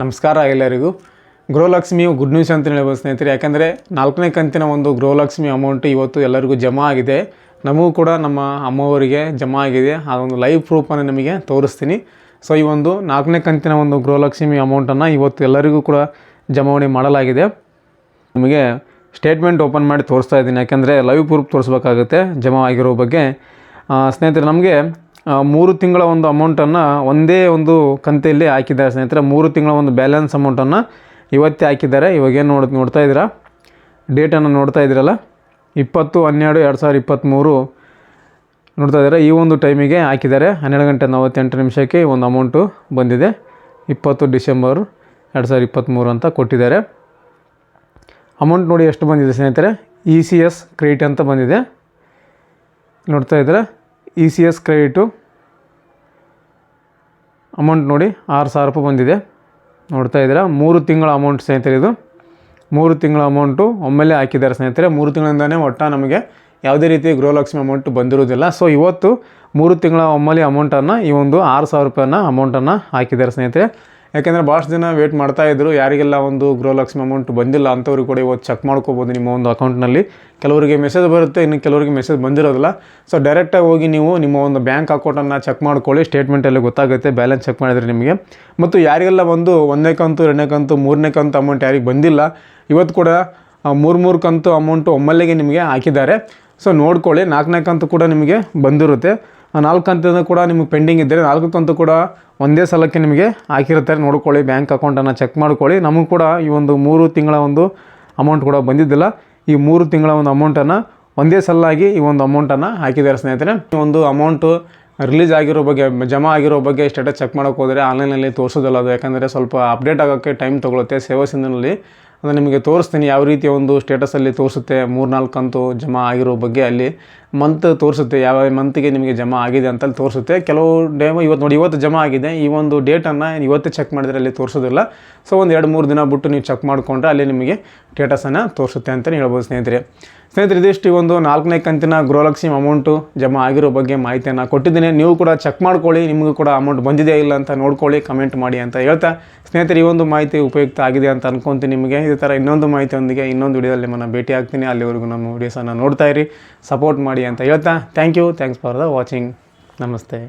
ನಮಸ್ಕಾರ ಎಲ್ಲರಿಗೂ. Gruhalakshmi good news ಅಂತ ಹೇಳ್ಬೋದು ಸ್ನೇಹಿತರೆ. ಯಾಕಂದರೆ ನಾಲ್ಕನೇ ಕಂತಿನ ಒಂದು ಗೃಹಲಕ್ಷ್ಮಿ ಅಮೌಂಟ್ ಇವತ್ತು ಎಲ್ಲರಿಗೂ ಜಮಾ ಆಗಿದೆ. ನಮಗೂ ಕೂಡ ನಮ್ಮ ಅಮ್ಮವರಿಗೆ ಜಮಾ ಆಗಿದೆ. ಆ ಒಂದು ಲೈವ್ ಪ್ರೂಫನ್ನು ನಿಮಗೆ ತೋರಿಸ್ತೀನಿ. ಸೊ ಈ ಒಂದು ನಾಲ್ಕನೇ ಕಂತಿನ ಒಂದು ಗೃಹಲಕ್ಷ್ಮಿ ಅಮೌಂಟನ್ನು ಇವತ್ತು ಎಲ್ಲರಿಗೂ ಕೂಡ ಜಮಾವಣೆ ಮಾಡಲಾಗಿದೆ. ನಿಮಗೆ ಸ್ಟೇಟ್ಮೆಂಟ್ ಓಪನ್ ಮಾಡಿ ತೋರಿಸ್ತಾ ಇದ್ದೀನಿ. ಯಾಕೆಂದರೆ ಲೈವ್ ಪ್ರೂಫ್ ತೋರಿಸ್ಬೇಕಾಗುತ್ತೆ, ಜಮಾ ಆಗಿರೋ ಬಗ್ಗೆ. ಸ್ನೇಹಿತರೆ, ನಮಗೆ ಮೂರು ತಿಂಗಳ ಒಂದು ಅಮೌಂಟನ್ನು ಒಂದೇ ಒಂದು ಕಂತೆಯಲ್ಲಿ ಹಾಕಿದ್ದಾರೆ ಸ್ನೇಹಿತರೆ. ಮೂರು ತಿಂಗಳ ಒಂದು ಬ್ಯಾಲೆನ್ಸ್ ಅಮೌಂಟನ್ನು ಇವತ್ತೇ ಹಾಕಿದ್ದಾರೆ. ಇವಾಗೇನು ನೋಡ್ ನೋಡ್ತಾ ಇದ್ದೀರಾ? ಡೇಟನ್ನು ನೋಡ್ತಾ ಇದ್ದೀರಲ್ಲ? ಇಪ್ಪತ್ತು, ಹನ್ನೆರಡು, ಎರಡು ಸಾವಿರದ ಇಪ್ಪತ್ತ್ಮೂರು ನೋಡ್ತಾ ಇದ್ದಾರೆ? ಈ ಒಂದು ಟೈಮಿಗೆ ಹಾಕಿದ್ದಾರೆ. ಹನ್ನೆರಡು ಗಂಟೆ ನಲವತ್ತೆಂಟು ನಿಮಿಷಕ್ಕೆ ಒಂದು ಅಮೌಂಟು ಬಂದಿದೆ. ಇಪ್ಪತ್ತು ಡಿಸೆಂಬರ್ ಎರಡು ಸಾವಿರದ ಇಪ್ಪತ್ತ್ಮೂರು ಅಂತ ಕೊಟ್ಟಿದ್ದಾರೆ. ಅಮೌಂಟ್ ನೋಡಿ ಎಷ್ಟು ಬಂದಿದೆ ಸ್ನೇಹಿತರೆ? ಇ ಸಿ ಎಸ್ ಕ್ರೆಡಿಟ್ ಅಂತ ಬಂದಿದೆ. ನೋಡ್ತಾ ಇದ್ದಾರೆ? E C S credit amount ನೋಡಿ ಆರು ಸಾವಿರ ರೂಪಾಯಿ ಬಂದಿದೆ. ನೋಡ್ತಾ ಇದ್ದೀರಾ? ಮೂರು ತಿಂಗಳ ಅಮೌಂಟ್ ಸ್ನೇಹಿತರೆ ಇದು. ಮೂರು ತಿಂಗಳ ಅಮೌಂಟು ಒಮ್ಮೆಲೇ ಹಾಕಿದ್ದಾರೆ ಸ್ನೇಹಿತರೆ. ಮೂರು ತಿಂಗಳಿಂದನೇ ಒಟ್ಟ ನಮಗೆ ಯಾವುದೇ ರೀತಿ ಗೃಹಲಕ್ಷ್ಮಿ ಅಮೌಂಟ್ ಬಂದಿರೋದಿಲ್ಲ. ಸೊ ಇವತ್ತು ಮೂರು ತಿಂಗಳ ಒಮ್ಮೆಲೆ ಅಮೌಂಟನ್ನು ಈ ಒಂದು ಆರು ಸಾವಿರ ರೂಪಾಯಿನ ಅಮೌಂಟನ್ನು ಹಾಕಿದ್ದಾರೆ ಸ್ನೇಹಿತರೆ. ಯಾಕೆಂದರೆ ಭಾಳಷ್ಟು ಜನ ವೇಟ್ ಮಾಡ್ತಾ ಇದ್ದರು ಯಾರಿಗೆಲ್ಲ ಒಂದು ಗೃಹಲಕ್ಷ್ಮಿ ಅಮೌಂಟ್ ಬಂದಿಲ್ಲ ಅಂಥವ್ರಿಗೆ ಕೂಡ ಇವತ್ತು ಚೆಕ್ ಮಾಡ್ಕೋಬೋದು ನಿಮ್ಮ ಒಂದು ಅಕೌಂಟ್ನಲ್ಲಿ ಕೆಲವರಿಗೆ ಮೆಸೇಜ್ ಬರುತ್ತೆ, ಇನ್ನು ಕೆಲವರಿಗೆ ಮೆಸೇಜ್ ಬಂದಿರೋದಿಲ್ಲ. ಸೊ ಡೈರೆಕ್ಟಾಗಿ ಹೋಗಿ ನೀವು ನಿಮ್ಮ ಒಂದು ಬ್ಯಾಂಕ್ ಅಕೌಂಟನ್ನು ಚೆಕ್ ಮಾಡ್ಕೊಳ್ಳಿ. ಸ್ಟೇಟ್ಮೆಂಟಲ್ಲಿ ಗೊತ್ತಾಗುತ್ತೆ ಬ್ಯಾಲೆನ್ಸ್ ಚೆಕ್ ಮಾಡಿದರೆ ನಿಮಗೆ. ಮತ್ತು ಯಾರಿಗೆಲ್ಲ ಒಂದು ಒಂದನೇ ಕಂತು, ಎರಡನೇ ಕಂತು, ಮೂರನೇ ಕಂತು ಅಮೌಂಟ್ ಯಾರಿಗೆ ಬಂದಿಲ್ಲ, ಇವತ್ತು ಕೂಡ ಮೂರು ಮೂರು ಕಂತು ಅಮೌಂಟು ಒಮ್ಮಲ್ಲಿಗೆ ನಿಮಗೆ ಹಾಕಿದ್ದಾರೆ. ಸೊ ನೋಡ್ಕೊಳ್ಳಿ, ನಾಲ್ಕನೇ ಕಂತು ಕೂಡ ನಿಮಗೆ ಬಂದಿರುತ್ತೆ. ನಾಲ್ಕು ಹಂತದ ಕೂಡ ನಿಮಗೆ ಪೆಂಡಿಂಗ್ ಇದ್ದರೆ ನಾಲ್ಕು ಕಂತು ಕೂಡ ಒಂದೇ ಸಲಕ್ಕೆ ನಿಮಗೆ ಹಾಕಿರ್ತಾರೆ ನೋಡ್ಕೊಳ್ಳಿ ಬ್ಯಾಂಕ್ ಅಕೌಂಟನ್ನು ಚೆಕ್ ಮಾಡ್ಕೊಳ್ಳಿ. ನಮಗೂ ಕೂಡ ಈ ಒಂದು ಮೂರು ತಿಂಗಳ ಒಂದು ಅಮೌಂಟ್ ಕೂಡ ಬಂದಿದ್ದಿಲ್ಲ. ಈ ಮೂರು ತಿಂಗಳ ಒಂದು ಅಮೌಂಟನ್ನು ಒಂದೇ ಸಲಾಗಿ ಈ ಒಂದು ಅಮೌಂಟನ್ನು ಹಾಕಿದ್ದಾರೆ ಸ್ನೇಹಿತರೆ. ಈ ಒಂದು ಅಮೌಂಟು ರಿಲೀಸ್ ಆಗಿರೋ ಬಗ್ಗೆ, ಜಮಾ ಆಗಿರೋ ಬಗ್ಗೆ ಸ್ಟೇಟಸ್ ಚೆಕ್ ಮಾಡೋಕ್ಕೆ ಹೋದರೆ ಆನ್ಲೈನಲ್ಲಿ ತೋರಿಸೋದಿಲ್ಲ ಅದು. ಯಾಕಂದರೆ ಸ್ವಲ್ಪ ಅಪ್ಡೇಟ್ ಆಗೋಕ್ಕೆ ಟೈಮ್ ತೊಗೊಳುತ್ತೆ. ಸೇವಾ ಸಿಂಧನಲ್ಲಿ ಅದು ನಿಮಗೆ ತೋರಿಸ್ತೀನಿ ಯಾವ ರೀತಿಯ ಒಂದು ಸ್ಟೇಟಸಲ್ಲಿ ತೋರಿಸುತ್ತೆ ಮೂರು ನಾಲ್ಕು ಕಂತು ಜಮಾ ಆಗಿರೋ ಬಗ್ಗೆ ಅಲ್ಲಿ ಮಂತ್ ತೋರಿಸುತ್ತೆ, ಯಾವ ಮಂತ್ಗೆ ನಿಮಗೆ ಜಮಾ ಆಗಿದೆ ಅಂತ ಅಲ್ಲಿ ತೋರಿಸುತ್ತೆ. ಕೆಲವು ಡೇಮ್ ಇವತ್ತು ನೋಡಿ, ಇವತ್ತು ಜಮಾ ಆಗಿದೆ. ಈ ಒಂದು ಡೇಟನ್ನು ಇವತ್ತೇ ಚೆಕ್ ಮಾಡಿದರೆ ಅಲ್ಲಿ ತೋರಿಸೋದಿಲ್ಲ. ಸೊ ಒಂದು ಎರಡು ಮೂರು ದಿನ ಬಿಟ್ಟು ನೀವು ಚೆಕ್ ಮಾಡಿಕೊಂಡ್ರೆ ಅಲ್ಲಿ ನಿಮಗೆ ಸ್ಟೇಟಸನ್ನು ತೋರಿಸುತ್ತೆ ಅಂತಲೇ ಹೇಳ್ಬೋದು ಸ್ನೇಹಿತರೆ. ಸ್ನೇಹಿತರೆ, ಇದಿಷ್ಟು ಒಂದು ನಾಲ್ಕನೇ ಕಂತಿನ ಗೃಹಲಕ್ಷ್ಮಿ ಅಮೌಂಟು ಜಮಾ ಆಗಿರೋ ಬಗ್ಗೆ ಮಾಹಿತಿಯನ್ನು ಕೊಟ್ಟಿದ್ದೀನಿ. ನೀವು ಕೂಡ ಚೆಕ್ ಮಾಡ್ಕೊಳ್ಳಿ, ನಿಮಗೂ ಕೂಡ ಅಮೌಂಟ್ ಬಂದಿದೆಯಾ ಇಲ್ಲ ಅಂತ ನೋಡ್ಕೊಳ್ಳಿ ಕಮೆಂಟ್ ಮಾಡಿ ಅಂತ ಹೇಳ್ತಾ. ಸ್ನೇಹಿತರೆ, ಈ ಒಂದು ಮಾಹಿತಿ ಉಪಯುಕ್ತ ಆಗಿದೆ ಅಂತ ಅನ್ಕೊಂತೀನಿ ನಿಮಗೆ. ಇದೇ ಥರ ಇನ್ನೊಂದು ಮಾಹಿತಿಯೊಂದಿಗೆ ಇನ್ನೊಂದು ವಿಡಿಯೋದಲ್ಲಿ ನಿಮ್ಮನ್ನು ಭೇಟಿ ಆಗ್ತೀನಿ. ಅಲ್ಲಿವರೆಗೂ ನಮ್ಮ ವೀಡಿಯೋಸನ್ನು ನೋಡ್ತಾ ಇರಿ ಸಪೋರ್ಟ್ ಮಾಡಿ ಅಂತ ಹೇಳ್ತಾ. Thank you thanks for the watching ನಮಸ್ತೆ.